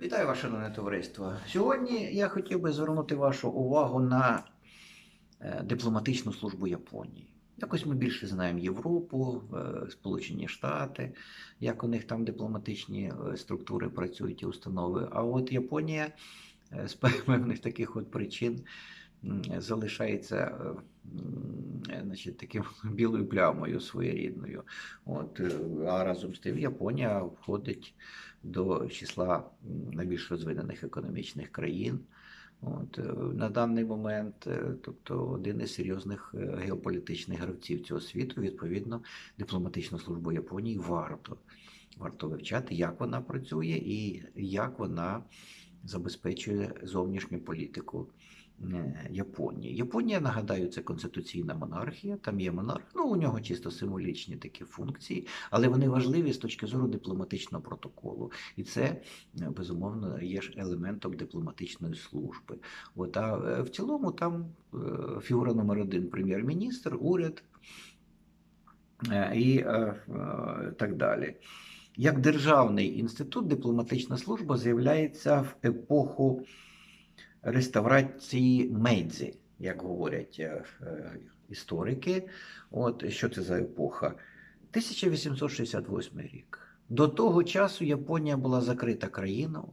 Вітаю ваше шановне товариство. Сьогодні я хотів би звернути вашу увагу на е, дипломатичну службу Японії. Якось ми більше знаємо Європу, е, Сполучені Штати, як у них там дипломатичні е, структури працюють і установи. А от Японія з певних таких от причин залишається е, значить, таким білою плямою своєрідною. От, е, а разом з тим Японія входить до числа найбільш розвинених економічних країн. От, е, на даний момент, тобто один із серйозних геополітичних гравців цього світу, відповідно, дипломатичну службу Японії варто. Варто вивчати, як вона працює і як вона забезпечує зовнішню політику Японії. Японія, нагадаю, це конституційна монархія, там є монарх, ну у нього чисто символічні такі функції, але вони важливі з точки зору дипломатичного протоколу. І це, е, безумовно, є ж елементом дипломатичної служби. От, а е, в цілому там е, фігура номер один прем'єр-міністр, уряд і так далі. Як державний інститут, дипломатична служба з'являється в епоху реставрації Мейдзі, як говорять е, е, історики. От що це за епоха? 1868 рік. До того часу Японія була закрита країною.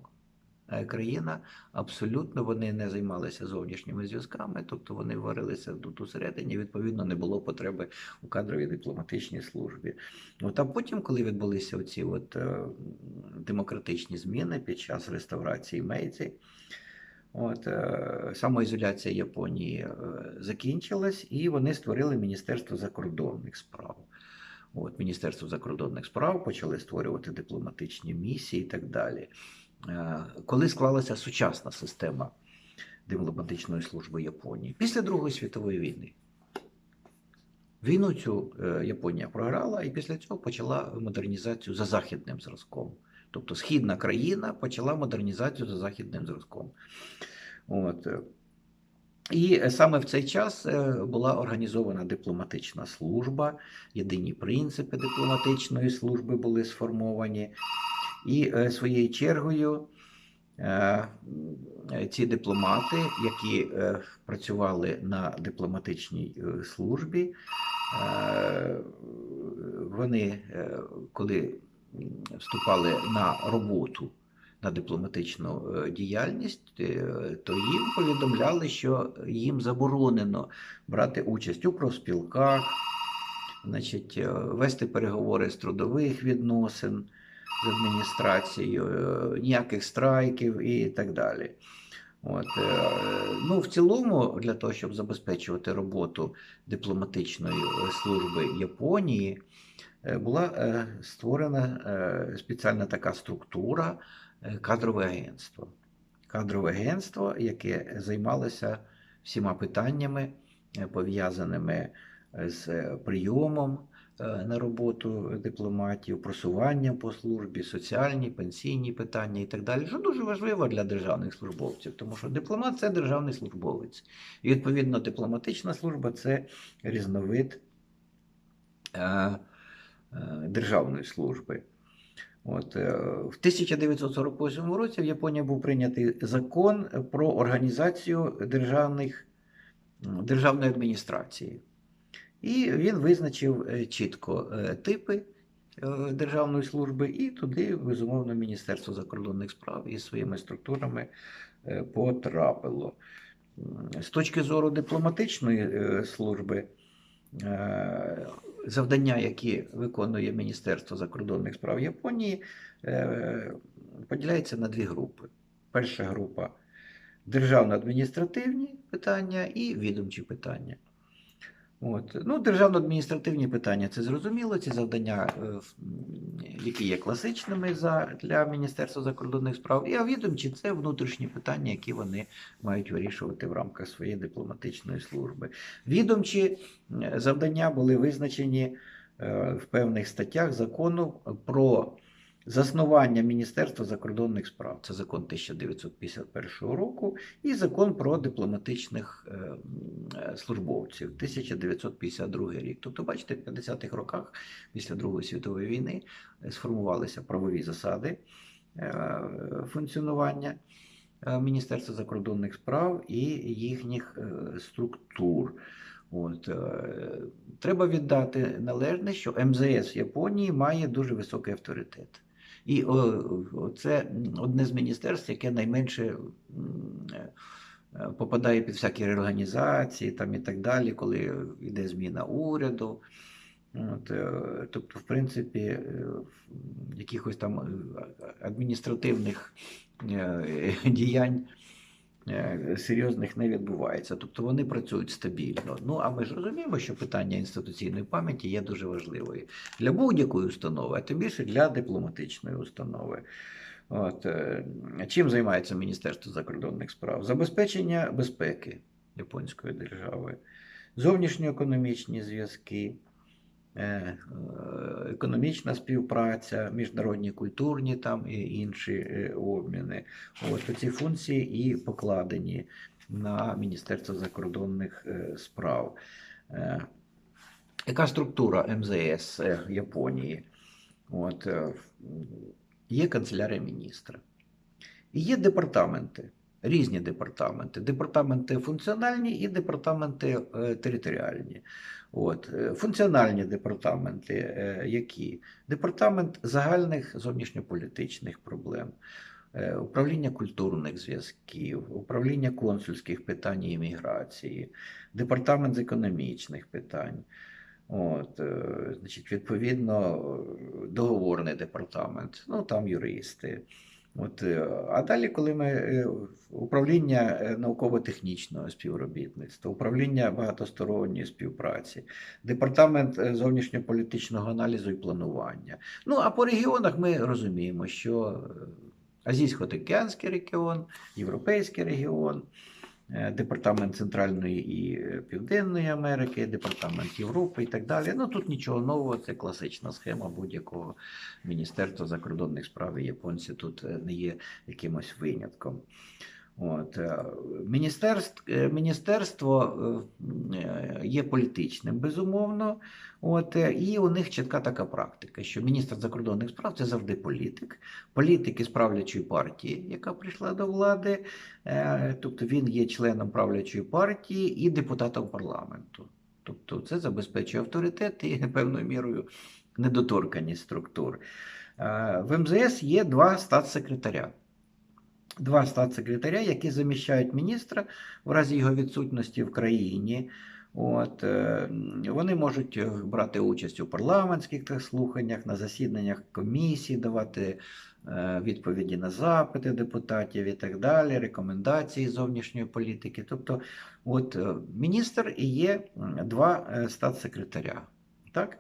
е, Країна абсолютно вони не займалися зовнішніми зв'язками, тобто вони варилися тут усередині. Відповідно, не було потреби у кадровій дипломатичній службі. От а потім, коли відбулися оці от демократичні зміни під час реставрації Мейдзі, От, е, самоізоляція Японії е, закінчилась, і вони створили Міністерство закордонних справ. От, Міністерство закордонних справ почали створювати дипломатичні місії і так далі. Е, Коли склалася сучасна система дипломатичної служби Японії після Другої світової війни. Війну цю Японія програла і після цього почала модернізацію за західним зразком. Тобто східна країна почала модернізацію за західним зразком. От. е. І е, саме в цей час е, була організована дипломатична служба, єдині принципи дипломатичної служби були сформовані. І своєю чергою ці дипломати, які працювали на дипломатичній службі, вони, коли вступали на роботу на дипломатичну е, діяльність, е, то їм повідомляли, що їм заборонено брати участь у профспілках, значить, е, вести переговори з трудових відносин з адміністрацією, ніяких страйків і так далі. От, ну, в цілому, для того, щоб забезпечувати роботу дипломатичної служби Японії, була е, створена е, спеціальна така структура е, кадрове агентство. Кадрове агентство, яке займалося всіма питаннями, е, пов'язаними з е, прийомом е, на роботу дипломатів, просуванням по службі, соціальні, пенсійні питання і так далі, що дуже важливо для державних службовців, тому що дипломат це державний службовець. І відповідно дипломатична служба це різновид е, е, державної служби. От, е, в 1948 році в Японії був прийнятий закон про організацію державних, державної адміністрації. І він визначив е, чітко е, типи е, державної служби, і туди, безумовно, Міністерство закордонних справ із своїми структурами е, потрапило. З точки зору дипломатичної е, служби, е, завдання, які виконує Міністерство закордонних справ Японії, е, поділяється на дві групи. Перша група державно-адміністративні питання і відомчі питання. От. Ну, державно-адміністративні питання це зрозуміло, ці завдання, е, які є класичними за, для Міністерства закордонних справ, і а відомчі це внутрішні питання, які вони мають вирішувати в рамках своєї дипломатичної служби. Відомчі е, завдання були визначені е, в певних статтях закону про заснування Міністерства закордонних справ. Це закон 1951 року і закон про дипломатичних е, е, службовців 1952 рік. Тобто, бачите, в 50-х роках після Другої світової війни е, сформувалися правові засади функціонування Міністерства закордонних справ і їхніх структур. От, треба віддати належне, що МЗС в Японії має дуже високий авторитет. І це одне з міністерств, яке найменше е, попадає під всякі реорганізації там, і так далі, коли йде зміна уряду. От, е, тобто, в принципі, е, якихось там адміністративних діянь серйозних не відбувається. Тобто вони працюють стабільно. Ну а ми ж розуміємо, що питання інституційної пам'яті є дуже важливою для будь-якої установи, а тим більше для дипломатичної установи. От, е, чим займається Міністерство закордонних справ? Забезпечення безпеки японської держави, зовнішньоекономічні зв'язки, е, е, економічна співпраця, міжнародні культурні там і інші е, обміни. От ці функції і покладені на Міністерство закордонних е, справ. Е, Яка структура МЗС е, Японії? От, е, є канцелярія міністра. І є департаменти, різні департаменти. Департаменти функціональні і департаменти е, територіальні. От, е, функціональні департаменти, е, які? Департамент загальних зовнішньополітичних проблем, управління культурних зв'язків, управління консульських питань і імміграції, департамент з економічних питань. От, значить, відповідно, договорний департамент, ну там юристи. От, е, а далі, коли ми е, управління е, науково-технічного співробітництва, управління багатосторонньої співпраці, департамент зовнішньополітичного аналізу і планування. Ну а по регіонах ми розуміємо, що Азійсько-Тихоокеанський регіон, Європейський регіон, Департамент Центральної і е, Південної Америки, Департамент Європи і так далі. Ну тут нічого нового, це класична схема будь-якого Міністерства закордонних справ і японці тут е, не є якимось винятком. От, е, міністерство, е, міністерство е, є політичним, безумовно. От, і у них чітка така практика, що міністр закордонних справ це завжди політик, політик із правлячої партії, яка прийшла до влади, тобто він є членом правлячої партії і депутатом парламенту. Тобто це забезпечує авторитет і певною мірою недоторканість структур. В МЗС є два статсекретаря. Два статсекретаря, які заміщають міністра в разі його відсутності в країні. От, е, вони можуть е, брати участь у парламентських слуханнях, на засіданнях комісій, давати е, відповіді на запити депутатів і так далі, рекомендації зовнішньої політики. Тобто, от міністр і є два статсекретаря. Так?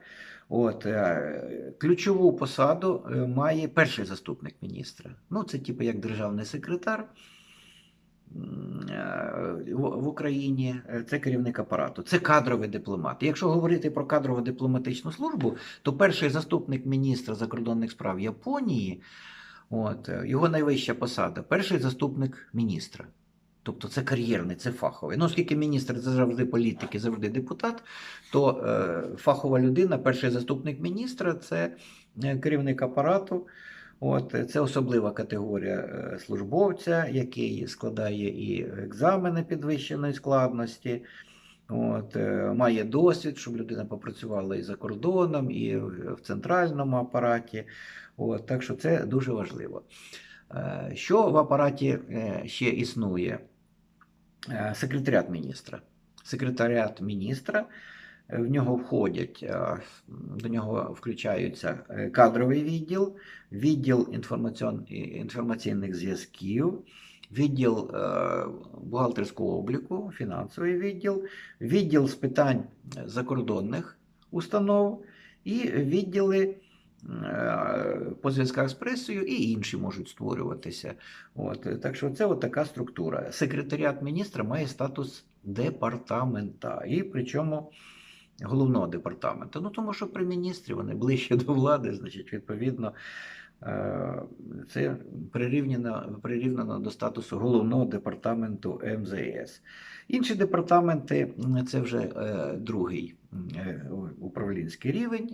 От, е, ключову посаду е, має перший заступник міністра. Ну, це типу як державний секретар е, в Україні, це керівник апарату, це кадровий дипломат. Якщо говорити про кадрову дипломатичну службу, то перший заступник міністра закордонних справ Японії, от, його найвища посада, перший заступник міністра. Тобто це кар'єрний, це фаховий. Ну, оскільки міністр це завжди політик завжди депутат, то е, фахова людина, перший заступник міністра, це е, керівник апарату. От, це особлива категорія е, службовця, який складає і екзамени підвищеної складності. От, е, має досвід, щоб людина попрацювала і за кордоном, і в центральному апараті. От, так що це дуже важливо. Що в апараті ще існує? Е, Секретаріат міністра. Секретаріат міністра. е, В нього входять, е, до нього включаються кадровий відділ, відділ інформаційних зв'язків, відділ бухгалтерського обліку, фінансовий відділ, відділ з питань закордонних установ і відділи по зв'язках з пресою і інші можуть створюватися. От, е, так що це от така структура. Секретаріат міністра має статус департамента, і причому головного департаменту. Ну тому що при міністрі вони ближче до влади, значить, відповідно. е, Це прирівняно, прирівняно до статусу головного департаменту МЗС. Інші департаменти це вже е, другий е, управлінський рівень.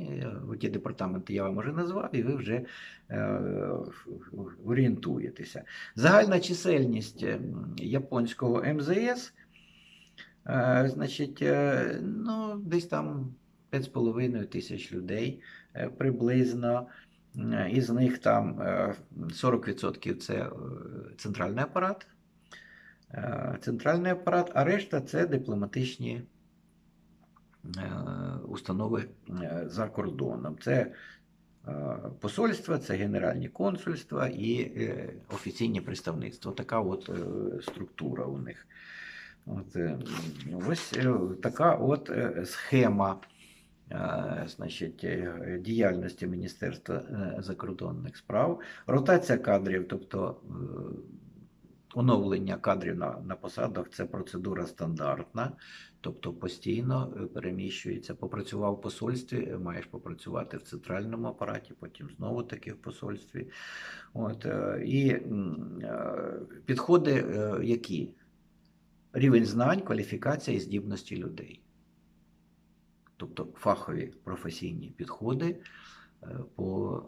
Е, Ті департаменти я вам вже назвав, і ви вже е, орієнтуєтеся. Загальна чисельність е, японського МЗС, е, значить, е, ну, десь там 5,5 тисяч людей е, приблизно. Е, Із них там е, 40% це е, центральний апарат. Е, Центральний апарат, а решта це дипломатичні е, установи е, за кордоном. Це е, посольства, це генеральні консульства і е, офіційні представництва. Така от е, структура у них. От, е, ось е, така от е, схема е, значить, е, діяльності Міністерства е, закордонних справ. Ротація кадрів, тобто оновлення кадрів на, на посадах, це процедура стандартна, тобто постійно е, переміщується. Попрацював в посольстві, е, маєш попрацювати в центральному апараті, потім знову таки в посольстві. От, е, і підходи які? Рівень знань, кваліфікація і здібності людей. Тобто фахові професійні підходи по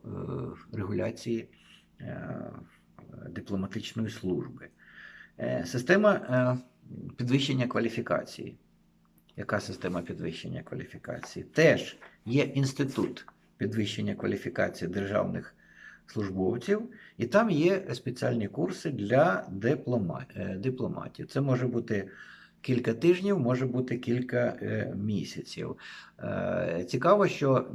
регуляції дипломатичної служби. Е, Система е, підвищення кваліфікації. Яка система підвищення кваліфікації? Теж є інститут підвищення кваліфікації державних службовців, і там є спеціальні курси для е, дипломатів. Це може бути кілька тижнів, може бути кілька місяців. Цікаво, що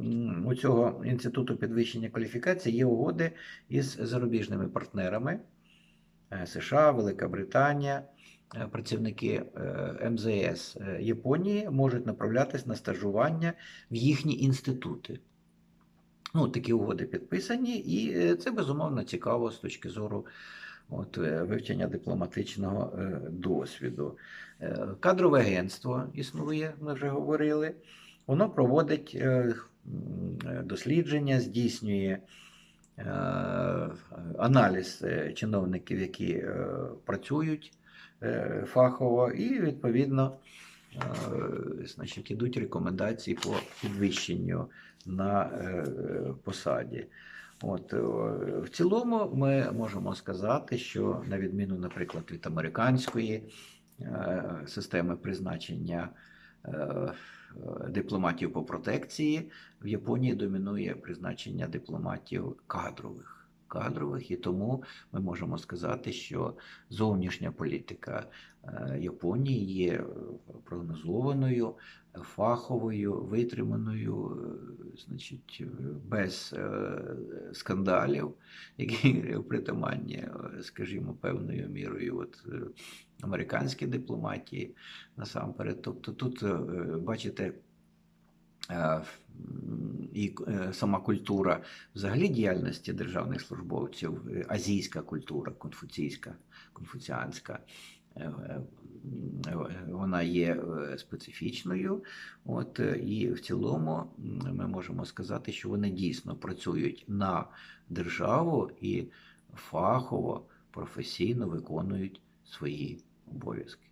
у цього інституту підвищення кваліфікації є угоди із зарубіжними партнерами США, Велика Британія. Е, Працівники е, МЗС е, Японії можуть направлятись на стажування в їхні інститути. Ну, такі угоди підписані, і е, це безумовно цікаво з точки зору от, е, вивчення дипломатичного е, досвіду. Е, Кадрове агентство існує, ми вже говорили. Воно проводить е, е, дослідження, здійснює е, аналіз е, чиновників, які е, працюють е, фахово, і відповідно е, значить, ідуть рекомендації по підвищенню на е, посаді. От, е, в цілому ми можемо сказати, що на відміну, наприклад, від американської е, системи призначення е, е, дипломатів по протекції, в Японії домінує призначення дипломатів кадрових. Кадрових, і тому ми можемо сказати, що зовнішня політика е, Японії є е, прогнозованою, фаховою, витриманою, е, значить, без скандалів, які притаманні, скажімо, певною мірою от, американській дипломатії насамперед. Тобто тут, бачите, і е, сама культура взагалі діяльності державних службовців, е, азійська культура, конфуційська, конфуціанська, е, е, е, вона є е, специфічною. От, е, і в цілому ми можемо сказати, що вони дійсно працюють на державу і фахово, професійно виконують свої обов'язки.